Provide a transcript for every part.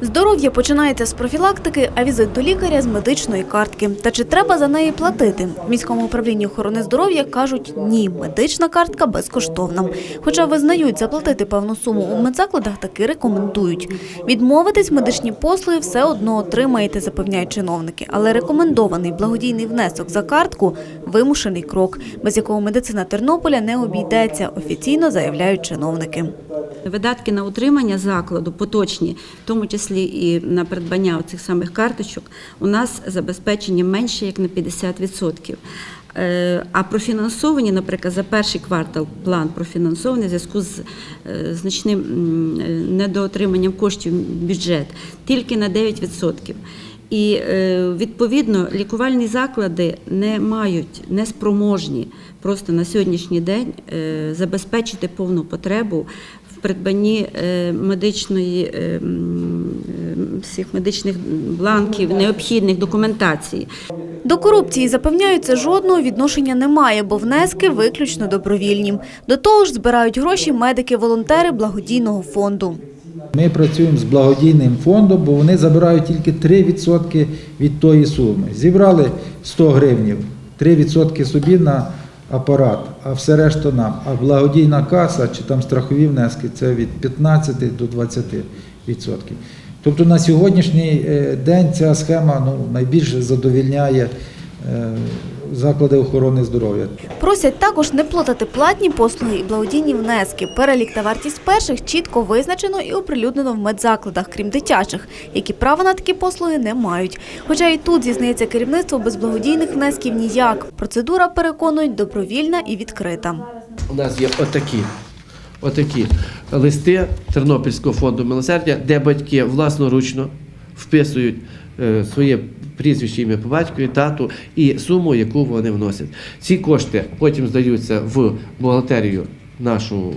Здоров'я починається з профілактики, а візит до лікаря з медичної картки. Та чи треба за неї платити? В міському управлінні охорони здоров'я кажуть ні, медична картка безкоштовна. Хоча визнають заплатити певну суму у медзакладах, таки рекомендують. Відмовитись медичні послуги все одно отримаєте, запевняють чиновники. Але рекомендований благодійний внесок за картку вимушений крок, без якого медицина Тернополя не обійдеться, офіційно заявляють чиновники. Видатки на утримання закладу поточні, в тому числі і на придбання цих самих карточок, у нас забезпечені менше як на 50%. Е, А профінансовані, наприклад, за перший квартал план профінансований в зв'язку з е, значним е, недоотриманням коштів бюджет тільки на 9%. І відповідно лікувальні заклади не мають, не спроможні просто на сьогоднішній день забезпечити повну потребу в придбанні е, медичної е, е, всіх медичних бланків, необхідних документації. До корупції запевняють, це жодного відношення немає, бо внески виключно добровільні. До того ж, збирають гроші медики-волонтери благодійного фонду. Ми працюємо з благодійним фондом, бо вони забирають тільки 3% від тої суми. Зібрали 100 гривнів, 3% собі на апарат, а все решта нам. А благодійна каса чи там страхові внески це від 15 до 20%. Тобто на сьогоднішній е, день ця схема ну, найбільше задовільняє заклади охорони здоров'я. Просять також не платити платні послуги і благодійні внески. Перелік та вартість перших чітко визначено і оприлюднено в медзакладах, крім дитячих, які права на такі послуги не мають. Хоча і тут зізнається керівництво без благодійних внесків ніяк. Процедура переконують добровільна і відкрита. У нас є отакі, отакі листи Тернопільського фонду милосердя, де батьки власноручно вписують е, своє прізвище, ім'я по батькові, тату і суму, яку вони вносять. Ці кошти потім здаються в бухгалтерію нашу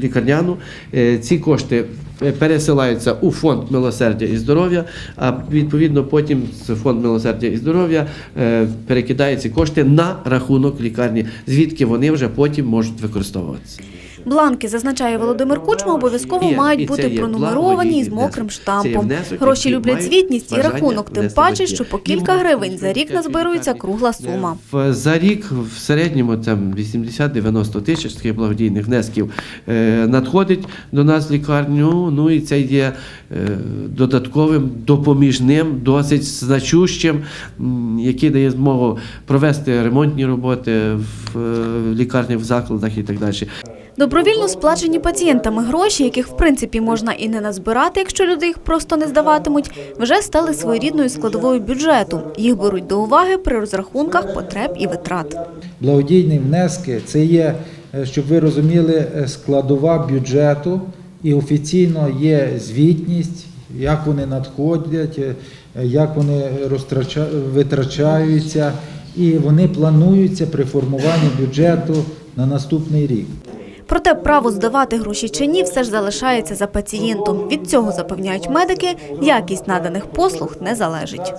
лікарняну. Е, Ці кошти е, пересилаються у фонд милосердя і здоров'я, а відповідно потім фонд милосердя і здоров'я е, перекидає ці кошти на рахунок лікарні, звідки вони вже потім можуть використовуватися. Бланки, зазначає Володимир Кучма, обов'язково мають бути пронумеровані благодійний з мокрим штампом. Гроші люблять звітність і рахунок, тим паче, що по кілька гривень за рік назбирується кругла сума. За рік в середньому там 80-90 тисяч таких благодійних внесків е, надходить до нас в лікарню. Ну і це є е, додатковим допоміжним, досить значущим, який дає змогу провести ремонтні роботи в е, лікарнях, в закладах і так далі. Добровільно сплачені пацієнтами гроші, яких в принципі можна і не назбирати, якщо люди їх просто не здаватимуть, вже стали своєрідною складовою бюджету. Їх беруть до уваги при розрахунках потреб і витрат. Благодійні внески це є, е, щоб ви розуміли, е, складова бюджету і офіційно є звітність, як вони надходять, е, як вони витрачаються, і вони плануються при формуванні бюджету на наступний рік. Проте право здавати гроші чи ні все ж залишається за пацієнтом. Від цього запевняють медики, якість наданих послуг не залежить.